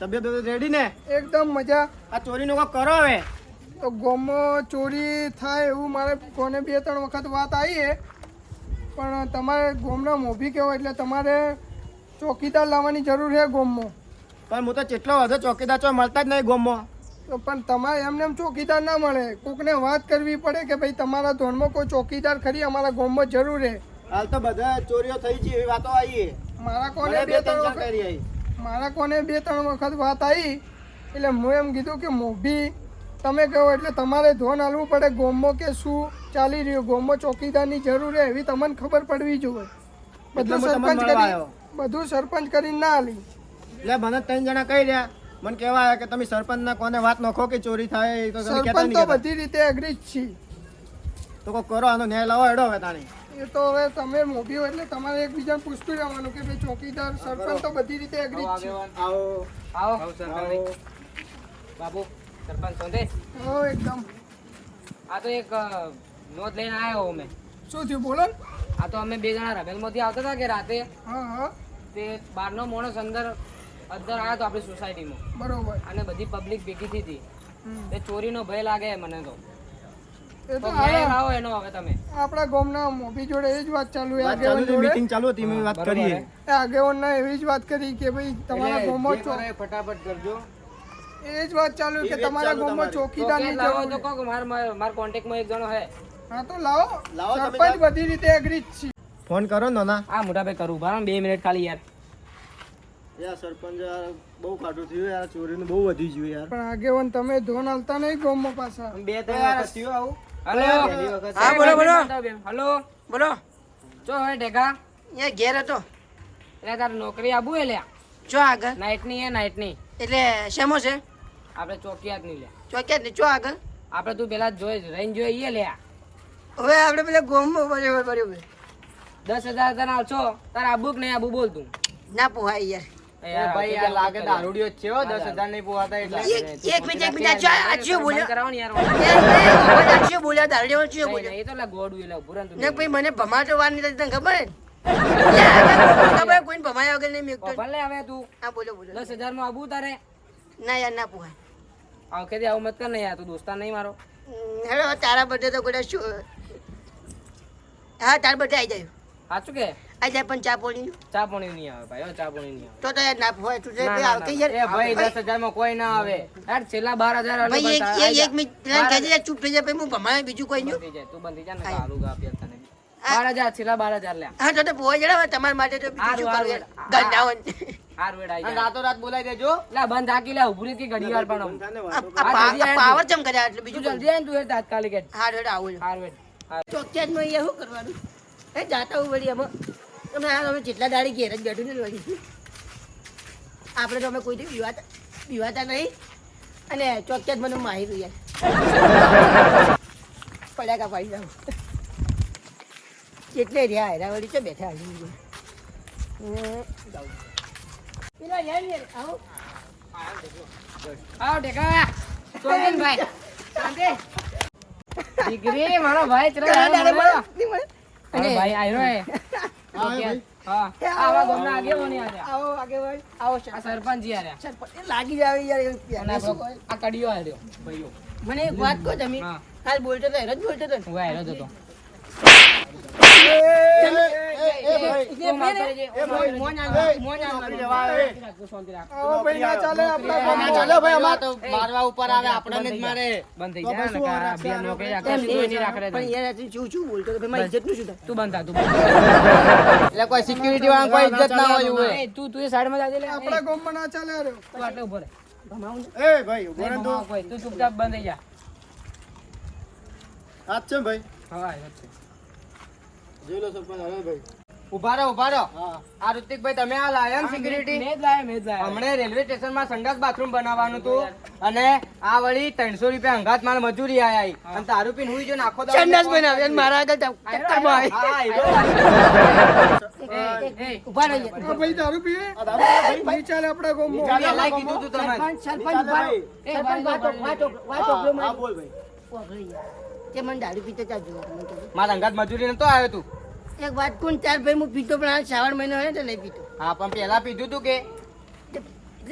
તબિયત રેડી ને? એકદમ મજા. આ ચોરીનો કોક કરો હવે. તો ગોમમાં ચોરી થાય એવું મારે કોને બે ત્રણ વખત વાત આવી છે પણ તમારે ગોમના મોભી કહેવો એટલે તમારે ચોકીદાર લાવવાની જરૂર છે ગોમમાં પણ હું તો જેટલો વધુ ચોકીદાર છો મળતા જ નહીં ગોમમાં તો પણ તમારે એમને એમ ચોકીદાર ના મળે. કોકને વાત કરવી પડે કે ભાઈ તમારા ધોનમાં કોઈ ચોકીદાર ખરી અમારા ગોમમાં જરૂર છે હાલ તો બધા ચોરીઓ થઈ છે એવી વાતો આવી મારા કોને બે ત્રણ ત્રણ વખત કરી આવી મારા કોને બે ત્રણ વખત વાત આવી એટલે હું એમ કીધું કે મોભી તમે કહો એટલે તમારે ધોન હાલવું પડે ગોમો કે શું ચાલી રહ્યું? ગોમો ચોકીદારની જરૂર છે એવી તમને ખબર પડવી જોઈએ. બધું સરપંચ કરી બધું સરપંચ કરીને ના હાલી એટલે મને ત્રણ જણા કહી રહ્યા. મને કહેવાય કે તમે સરપંચના કોને વાત નખો કે ચોરી થાય તો તમે સરપંચ તો બધી રીતે એગ્રી જ છીએ. તો કરો આનો ન્યાય લાવો હેડો હવે તાણી. એ તો હવે તમે મોભી હોય એટલે તમારે એકબીજાને પૂછતું રહેવાનું કે ભાઈ ચોકીદાર સરપંચ તો બધી રીતે એગ્રી છે. આવો. આવો. બાબુ સરપંચ સોંધે? હો એકદમ. આ તો એક નોંધ લઈને આવ્યો અમે. શું થયું? બોલો ને. આ તો અમે બે જણા રમેલમાંથી આવતા હતા કે રાતે? હા હા. તે બહારનો માણસ અંદર અંદર આવ્યો તો આપણી સોસાયટીમાં બરોબર. અને બધી પબ્લિક ભેગી થઈ હતી. તે ચોરીનો ભય લાગે મને તો. એ તો તો લાવો એનો હવે તમે. આપણા ગામના મોભી જોડે એ જ વાત ચાલુ છે આગેવાન જોડે. મીટિંગ ચાલુ હતી મેં વાત બરોબર એ આગેવાનના એવી જ વાત કરી કે ભાઈ તમારા ગામમાં ચો- ફટાફટ કરજો. એ જ વાત ચાલુ કે તમારા ગામમાં તમારે. ચોકીદારની લાવો? જરૂર તો છે. માર માર માર કોન્ટેક્ટમાં એક જણો હે. હા તો લાવો. લાવો સરપંચ બધી રીતે એગ્રી છે. ફોન કરો ને ના આ મોટા ભાઈ કરું ભાઈ બે મિનિટ ખાલી યાર. યાર સરપંચ યાર બહુ કાઢું થયું યાર ચોરીનું બહુ વધી ગયું યાર. પણ આગેવાન તમે ધોન હાલતા નહીં ગામમાં પાછા. બે ત્રણ થયું આવું. હલો. હા બોલો બોલો. હેલો. બોલો. ચો હવે ઢેગા. એ ઘેર હતો. એટલે તારે નોકરી આબુ એ લ્યા. ચો આગળ. નાઇટની એ નાઇટની એટલે શેમો છે? આપણે ચોકિયાતની લ્યા. ચોકિયાતની ચો આગળ. આપણે તું પેલા જોઈ રહીને જોઈ એ લ્યા. હવે આપણે પેલા ગોમ બરાબર બરાબર દસ હજાર તને આવશો તારે આબુ કે નહીં આબુ બોલ તું. ના પોહાય યાર, ભાઈ કેટલા લાગે દારૂડિયો જ છે હો નહીં પોવાતા એટલે. એક એક મિનિટ એક મિનિટ આ આ બોલ્યો. કરાવો યાર એ, એ, આ ચિયો બોલ્યો દારૂડિયો ચિયો બોલ્યો? એ તો લા ગોડું એટલે ઉભું રહે ને ભાઈ મને ભમાતો વાર નહીં તને ખબર? હે ને? લે, ખબર કોઈને ભમાયા વગર નહીં મેકતો? ભલે હવે તું. હા બોલો બોલો. દસ હજારમાં આબુ તારે? ના યાર ના પોહાય. આ વખતે આવું મત કર ને યાર તું દોસ્તાર નહીં મારો. હમ, તારા બધે તો શું હા તારા બધે આવી જાય. સાચું કે? આવી જાય પણ ચા પોણી ચા પોણી નહીં આવે ભાઈ ચા પોણી નહીં આવે. તો તો ના હોય તું આવતી. યાર એ ભાઈ 10000 માં કોઈ ના આવે. યાર છેલ્લા બાર હજાર આલો ભાઈ એક એક મિનિટ પેલા કહેજે ચૂપ થઈ જાય ભાઈ હું ભમાય બીજું કોઈ નહીં. તું બંધી જા ને સારું ગા આપ્યા તને બાર હજાર છેલ્લા બાર હજાર લ્યા. હા તો તો પોવા જણા તમારા માટે તો બીજું કરું હારું. યાર ગંડાવન હાર વેડ આઈ અને જાય રાતો રાત બોલાઈ દેજો. લા બંધ લે ઉભરી કે ઘડી વાર પણ પાવર કર્યા એટલે બીજું જલ્દી આય તું એ તાત્કાલિક જ હા રેડ આવું હાર વેડ હાર. ચોકિયાતમાં શું કરવાનું? એ જાતા હું એમાં તમે આ તમે જેટલા દાડી ઘેર જ બેઠું ને વળી આપણે તો અમે કોઈ બીવાતા બીવાતા નહીં. અને ચોકિયાત મને માહિર યાર પડ્યા કા પાડી જાવ કેટલે રહ્યા હેરા વળી છે બેઠા હાલી પેલા યાર યાર આવો. આવો ટેકા. ચોકીનભાઈ શાંતિ. દીકરી મારો ભાઈ ચલો ભાઈ આવ્યો મને એક વાત કહો તમે. કાલ બોલતો તો હેરો જ બોલતો હતો. હું હેરો હતો. મારવા ઉપર આવે આપણને જ મારે બંધ થઈ તો જા પછી ને શું કે આ રાખશે બે નોકરી તો બંધ તું એટલે કોઈ સિક્યુરિટી વાળા કોઈ ઇજ્જત ના હોય એવું તું તું એ સાઈડમાં જાજે આપણા ગામમાં ના ચાલે હારું. તું આટલે ઊભો રહે એ ભાઈ ઊભો નહીં તું ચૂપચાપ બંધ થઈ જા હાથ છે ભાઈ હા આવ્યો છે. જોઈ લો સરપંચ હવે ભાઈ. ઊભા રહો ઊભા રહો. હા. આ ઋતિકભાઈ તમે આ લાયન મેં સિક્યુરિટી જ લાયા, મેં જ લાયા. હમણે રેલવે સ્ટેશનમાં સંડાસ બાથરૂમ બનાવવાનું હતું અને આ વળી ત્રણસો રૂપિયા અંગાત માલ મજૂરી આયા અને તારું પીને હુઈ જો નાખો સંડાસ બનાવે? અને મારા આગળ ટક- ટક્કરમાં હા, ઈ એ, એ, ઊભા રહો ભાઈ દારૂ પીવો ભાઈ. ચાલે આપણા ગામમાં. ચાલે, પહેલા કીધું તું તમારે. સરપંચ સરપંચ વાતો- વાતો- વાતો. બોલ ભાઈ. તે મને દારૂ પીતો ત્યાં મને કહો. મારા અંગાત મજૂરી નતો આવ્યો તું? એક વાત કોણ ચાર ભાઈ હું પીતો પણ આ શ્રાવણ મહિનો હોય ને તો નહીં પીતો. હા પણ પેલા પીધું તું કે?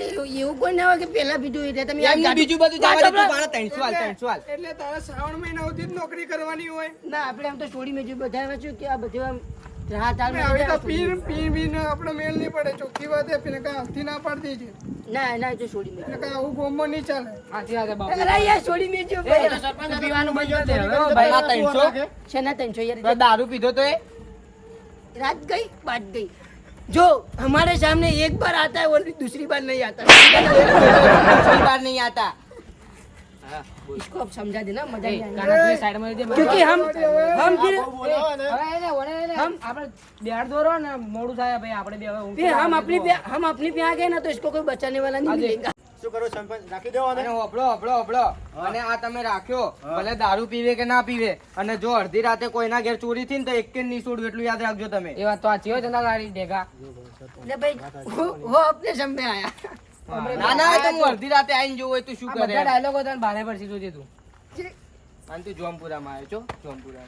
એવું એવું કોઈ ના હોય કે પેલા પીધું એટલે તમે આ બીજું બધું જવા દે, તું મારા ત્રણસો હાલ ત્રણસો હાલ એટલે તારા શ્રાવણ મહિના સુધી જ નોકરી કરવાની હોય. ના આપણે આમ તો છોડી મેજુ બધા વાંચ્યું કે આ બધું હવે આવી તો પીર પીર બીને આપણે મેળ નહીં પડે ચોખ્ખી વાત એ પીને કાંઈ હાથથી ના પાડતી છે ના ના જો છોડી મેજું એટલે કાંઈ આવું ગોમમાં નહીં ચાલે સાચી વાત છે બાપુ અરે યાર છોડી મેજું એ તો સરપંચ પીવાનું બંધ કરી દે હવે, હો ભાઈ આ ત્રણસો છે ના ત્રણસો તો યાર દારૂ પીધો તો એ रात गई बात गई जो हमारे सामने एक बार आता है वो दूसरी बार नहीं आता दूसरी बार नहीं आता इसको अब समझा देना मजा એ, नहीं आएगा કાનાથી સાઈડમાં લઈ દે. क्योंकि हम हम फिर હવે એને, ઓને એને, આપણે બેહાડ દોરો ને મોડું થાય ભાઈ આપણે બે હવે ઊંઘી फिर हम જવાનું अपनी છે. पे हम अपनी पे आ गए ना तो इसको कोई बचाने वाला नहीं मिलेगा શું કરો સરપંચ રાખી દેવો અને હોપળો હોપળો હોપળો અને આ તમે રાખ્યો ભલે દારૂ પીવે કે ના પીવે અને જો અડધી રાતે કોઈના ઘેર ચોરી થી ને તો એક કે નહીં છોડવું એટલું યાદ રાખજો તમે એ વાત તો સાચી હોય ચંદા તારી ભેગા अरे भाई वो, वो अपने समय आया ના ના એ અડધી રાતે આવીને જોઉં હોય તો શું કરે? બધા ડાયલોગો તને ભારે પડશે જોજે તું. અને તું જોમપુરામાં આવ્યો છો જોમપુરા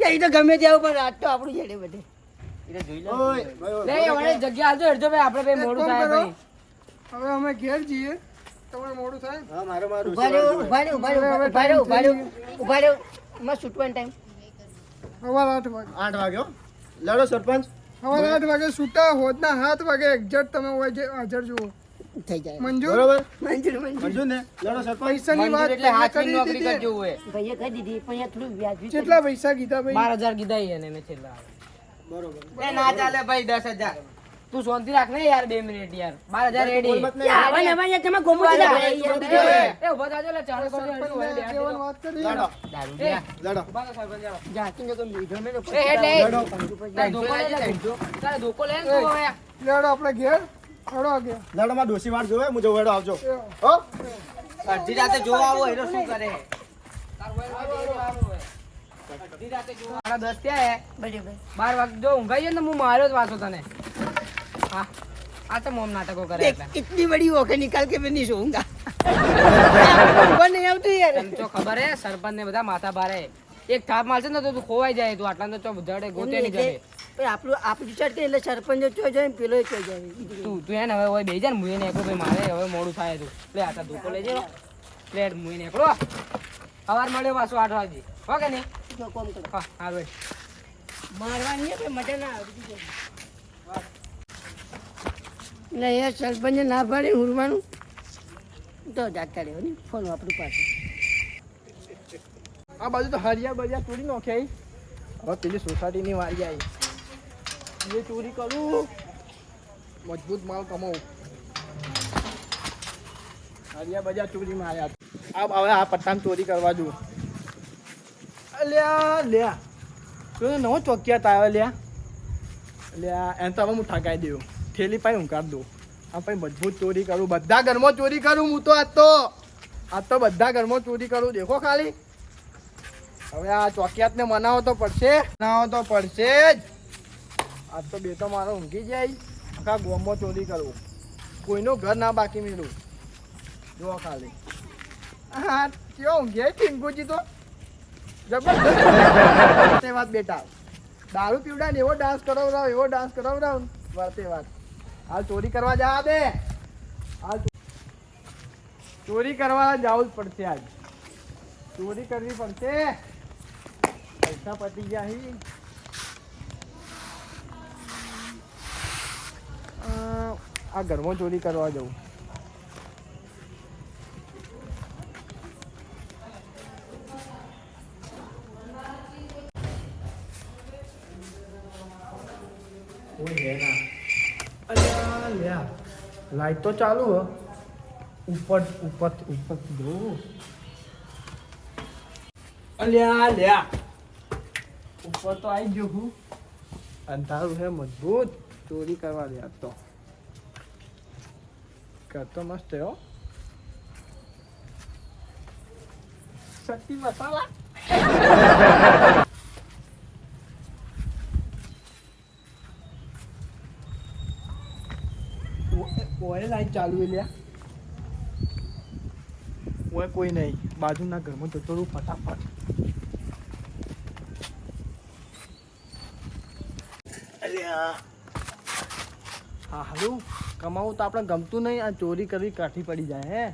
એ તો ગમે ત્યાં પણ રાત તો આપણું જડે બધે. જગ્યા હાલતો ભાઈ આપણે ભાઈ મોડું થાય ભાઈ. હવે અમે ઘેર જઈએ. તમારે મોડું થાય? ઊભા રહ્યો ઊભા રહ્યો ટાઈમ સવાર આઠ આઠ વાગ્યો? લડો સરપંચ. સવાર આઠ વાગે છૂટા હોદના સાત વાગે. એક્ઝેક્ટ તમે હોય હાજર જુઓ. થઈ જાય. મંજૂર? બરોબર? મંજૂર મંજૂર. ને લડો સરપંચ. પૈસાની વાત એટલે હાથની નોકરી કરજો હોય ભાઈએ કહી દીધી પણ અહીંયા થોડું વ્યાજબી કેટલા પૈસા કીધા ભાઈ? બાર હજાર કીધા એને મેં છેલ્લા. બરોબર. એ ના ચાલે ભાઈ દસ હજાર. તું શાંતિ રાખ ને યાર બે મિનિટ યાર. બાર હજાર રેડી આવા ને અહીંયા તમે ગોમતી ના એ ઊભા થાજો લે ચાલો કરજો. વાત કરી. લડો. એ. લડો. ઊભા સરપંચ આવો. જાતિને કોઈ તો એ હેડ લે, એ. લડો. તારે ધોકો લે, ધોકો લે. લેડો આપણે ઘેર. લડોમાં ડોસી વાર જોવે હું જવું આવજો. હો? અડધી રાતે જોવા આવો એનો શું કરે? વાંચો તને. હા. આ તો મોમ નાટકો કરે એટલી. બડી ઓકે નિકાલ કે મેં નહીં સોંગા ખબર હે સરપંચ ને બધા માથા ભારે. એક થાપ મારશે ને તો તું ખોવાઈ જાય તું આટલા ને તો જડે ગોતે નહીં જડે. પણ આપણું આપણું ચડ એટલે સરપંચ ચો જાય ને પેલો ચો જાય. તું તું એને હવે હોય બે જાય ને મુએ ને એકલો ભાઈ મારે હવે મોડું થાય તું લે આટા ધોકો લઈ જાય પ્લેટ મુએ ને એકલો. સવાર મળ્યો પાછો આઠ વાગે. હો કે નહીં? જો કોમ કરો હા હા ભાઈ મારવાની છે પણ મટે ના આવે. બીજું એ સરપંચ ના પાડી ઉરવાનું તો જાગતા રહ્યો ને ફોન આપણું પાસે આ બાજુ તો હરિયા બરિયા તોડી નાખી હવે પેલી સોસાયટીની વારી આવી. એ ચોરી કરું મજબૂત માલ કમાવું હરિયા બજાર ચોરી માર્યા આ હવે આ પટ્ટામાં ચોરી કરવા જુ અલ્યા લ્યા તું નવો ચોકિયાત આવ્યો લ્યા લ્યા એને તો હવે હું ઠગાઈ દઉં થેલી પાઈ કાઢ દઉં આ પછી મજબૂત ચોરી કરું બધા ઘરમાં ચોરી કરું હું તો આજ તો આજ તો બધા ઘરમાં ચોરી કરું દેખો ખાલી હવે આ ચોકિયાતને મનાવો તો પડશે મનાવો તો પડશે જ આજ તો બે તો મારો ઊંઘી જાય આખા ગોમમાં ચોરી કરું. કોઈનું ઘર ના બાકી મેળવું જો ખાલી. હા, કેવો ઊંઘે ટીંગુજી તો. જબરજસ્ત. વાત બેટા. દારૂ પીવડા ને એવો ડાન્સ કરાવરાવ, એવો ડાન્સ કરાવરાવ. વર્તે વાત. હાલ ચોરી કરવા જા દે. હાલ ચોરી કરવા જવું જ પડશે આજ. ચોરી કરવી પડશે. પૈસા પતી ગયા હી અ, આ ઘરમાં ચોરી કરવા જવું કોઈ હે ના અલ્યા લ્યા લાઈટ તો ચાલુ હ ઉપર ઉપર ઉપર જો અલ્યા લ્યા ઉપર તો આવી ગયો હું અંધારું છે મજબૂત ચોરી કરવા દે આજ તો ઘર તો મસ્ત હો શક્તિ મસાલા ઓય લાઈટ ચાલુ લ્યા? ઓય કોઈ નહીં. બાજુના ઘરમાં જતો રહું ફટાફટ. હા હાલો કમાવું તો આપણે ગમતું નહીં, આ ચોરી કરવી કાઠી પડી જાય, હે?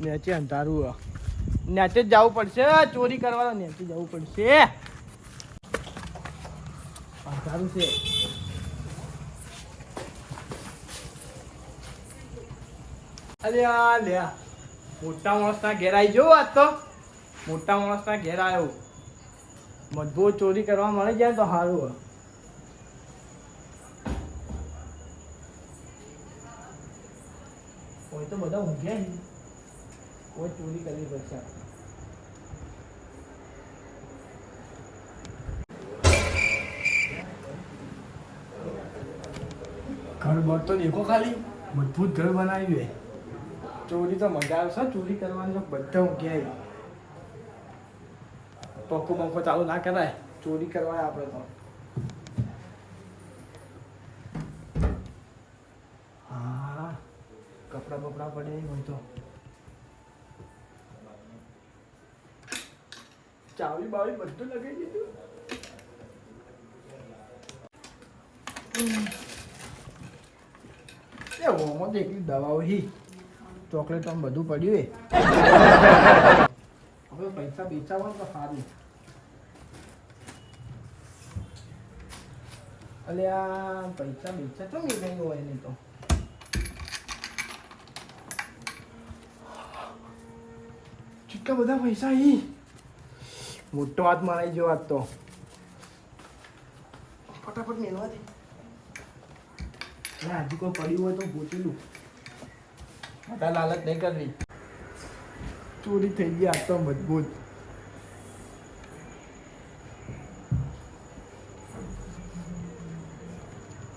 નેચે અંધારું. નેચે જ જવું પડશે ચોરી કરવા નેચે જવું પડશે. અંધારું છે. અરે આ લે મોટા માણસના ઘેર આવી જવું આજ તો. મોટા માણસના ઘેર આવ્યો મજબૂત ચોરી કરવા મળી જાય તો સારું કોઈ તો બધા ઊંઘ્યા નહીં. કોઈ ચોરી કરવી પડશે. ઘર બર તો દેખો ખાલી. મજબૂત ઘર બનાવ્યું હે ચોરી તો મજા આવશે, ચોરી કરવાની બધા ઊંઘ્યા પંખો બંખો ચાલુ ના કરાય. ચોરી કરવાય આપણે તો હા કપડા બપડા પડે હોય તો. ચાવી બાવી બધું લગાવી દીધું. એ ઓમાં તો એકલી દવાઓ હી ચોકલેટ આમ બધું પડ્યું એ. હવે પૈસા બેચાવો તો સારું. અલે આ પૈસા બેચા તો નહીં કઈ હોય નહીં તો? કેટલા બધા પૈસા હી મોટો હાથ મારાઈ ગયો આજ તો. ફટાફટ મેળવા દે. હજી કોઈ પડ્યું હોય તો પૂછેલું. મોટા લાલચ નહીં કરવી. ચોરી થઈ ગઈ આજ તો મજબૂત.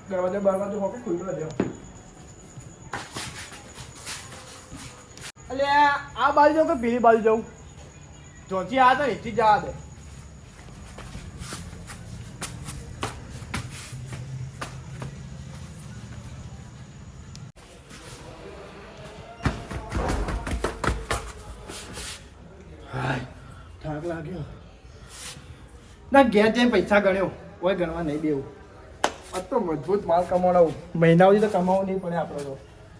દરવાજા બારવાજો હોકે ખુલ્લો રહ્યો અલે, આ બાજુ જાઉં કે પેલી બાજુ જાઉં? જોથી આ તો એથી જવા દે. થાક લાગ્યો. ના, ઘેર જઈને પૈસા ગણ્યો. કોઈ ગણવા નહીં દેવું. આ તો મજબૂત માલ કમાવડાવું. મહિના સુધી તો કમાવું નહીં પડે આપણે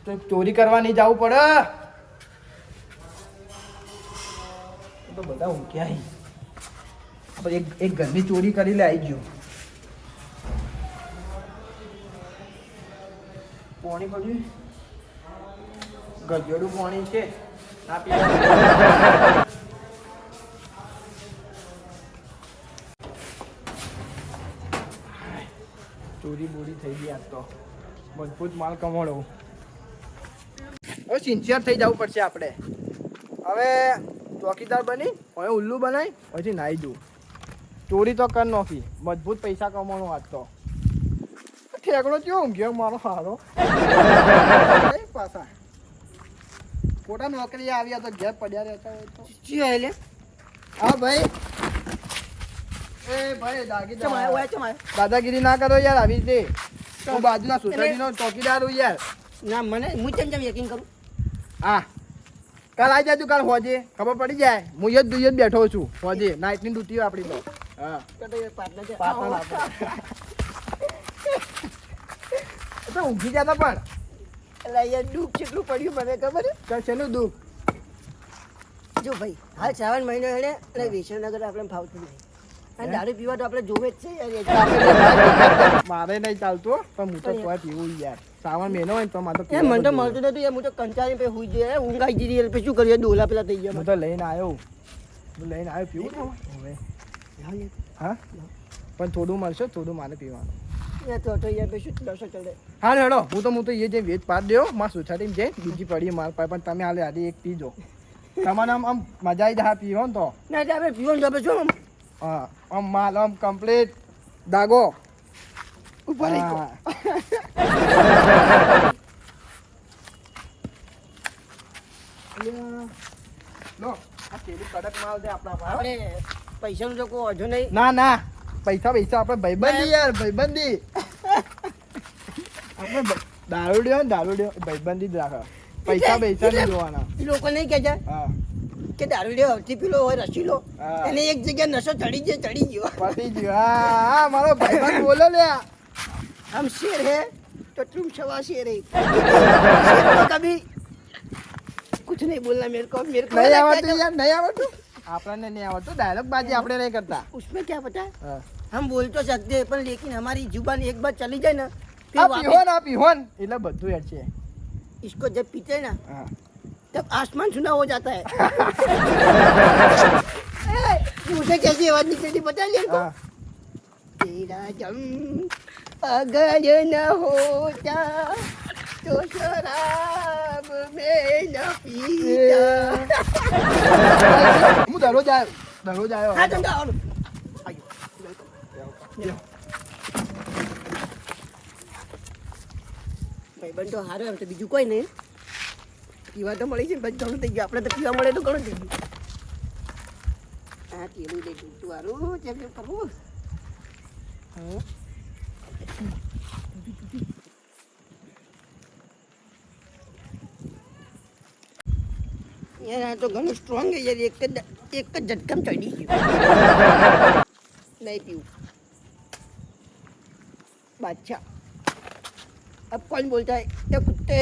તો ચોરી કરવા નહીં જવું પડે. તો બધા ઊંઘ્યા. આપણે એક એક ઘરની ચોરી કરી લે આવી ગયો. પાણી પડ્યું ગજોડું પાણી છે. ના પીવા ચોરી બોરી થઈ ગઈ આજ તો. મજબૂત માલ કમાડો. હવે સિન્સિયર થઈ જવું પડશે આપણે. હવે ચોકીદાર બની હવે ઉલ્લુ બનાવી પછી નાઈ જવું ચોરી તો કર નોખી મજબૂત પૈસા કમાવાનો વાત તો. ઠેકડો ચો ઊંઘ્યો મારો હારો? પાછા. ખોટા નોકરી આવ્યા તો ઘેર પડ્યા રહેતા હોય તો. શું એટલે હા ભાઈ. દાદાગીરી ના કરો યાર આવી રીતે. હું બાજુના સોસાયટીનો ચોકીદાર હું યાર. ના મને હું ચમ ચમ યકીન કરું? હા. કાલ આવી જાય તું કાલ હોજે. ખબર પડી જાય? હું દુઈ જ બેઠો છું. હોજે. નાઇટની ડ્યુટી આપણી તો. હા. તો ઊંઘી જતા પણ. એટલે અહીંયા દુઃખ કેટલું પડ્યું મને ખબર? શેનું દુઃખ. જો ભાઈ હાલ શ્રાવણ મહિનો એને અને વિશ્વનગર આપણે ફાવતું નહીં. અને દારૂ પીવા તો આપણે જોવે જ છે. યાર મારે નહીં ચાલતું પણ હું તો પીવું યાર. શ્રાવણ મહિનો હોય તો મારે તો એ મને તો મળતું નતું યાર હું તો કંટાળી પે હુઈ જાય. ઊંઘાઈ જતી પછી શું કરીએ? ડોલા પેલા થઈ ગયા. હું તો લઈને આવ્યો હું લઈને આવ્યો પીવું તો. હવે. હા? પણ થોડું મળશે થોડું મારે પીવાનું. એ તો તો યાર દસો ચડે હા હેડો. હું તો હું તો એ જે વેચ પાડ દેવો મારા સોસાયટીમાં જઈ બીજી પડી માર પાસે પણ તમે હાલે આજે એક પીજો. તમારે આમ આમ મજા આવી જાય પીવો ને તો. ના એટલે આપણે ને તો શું હા આમ માલ આમ કમ્પ્લીટ દાગો. ઉપર રહી પાસે કોઈ નહીં. ના ના પૈસા પૈસા આપણે ભાઈબંધી યાર ભાઈબંધી. આપણે દારૂડિયો ને દારૂડિયો ભાઈબંધી જ રાખો. પૈસા પૈસા નહીં જોવાના. લોકો નહીં કહેતા હા. કે દારૂડિયો લે પેલો હોય રસીલો. એને એક જગ્યાએ નશો ચડી ગયો ચડી ગયો. પતી ગયો. હા મારો ભાઈબંધ બોલો લે આમ શેર હે તો तो तुम सवा शेर है शेर को कभी कुछ नहीं बोलना मेरे को मेरे को નહીં लगता है આવડતું कि- યાર નહીં આવડતું આપણને નહીં આવડતું ડાયલોગ બાજી આપણે નહીં કરતા उसमें क्या पता है હા. हम बोल तो सकते हैं पर लेकिन हमारी जुबान एक बार चली जाए ना फिर આ वापस પીહોન આ પીહોન એટલે બધું યાર છે इसको जब पीते हैं ना હા तब आसमान सुना हो जाता है ए, मुझे कैसी आवाज निकलती पता है इनको? હા तेरा जम અગર ન હોતા તો શરાબ મેં ન પીતા હું દરરોજ આવ્યો દરરોજ આવ્યો હા તમે આવવાનું ભાઈબંધ તો હારે તો બીજું કોઈ નહીં પીવા તો મળી છે ને બધું ઘણું થઈ ગયું આપણે તો પીવા મળે તો ઘણું થઈ ગયું હા પીવું દે તું સારું ચેક કરવું હા યાર આ તો ઘણું સ્ટ્રોંગ છે યાર એક જ એક જ ઝટકામ ચડી ગયું નહીં પીવું बादशाह अब कौन बोलता है ये कुत्ते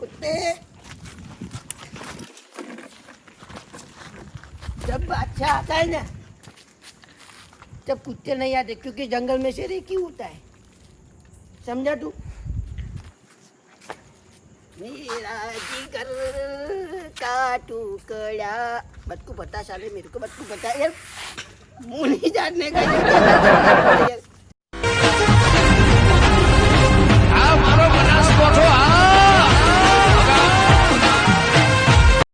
कुत्ते जब बादशाह आता है ना तब कुत्ते नहीं आते क्योंकि जंगल में शेर एक ही होता है समझा तू मेरा जिगर का ટુકડા ટુકડા બટકું ભરતા ચાલે મેરે કો બટકું ભરતા યાર હું નહીં જાણને કઈ.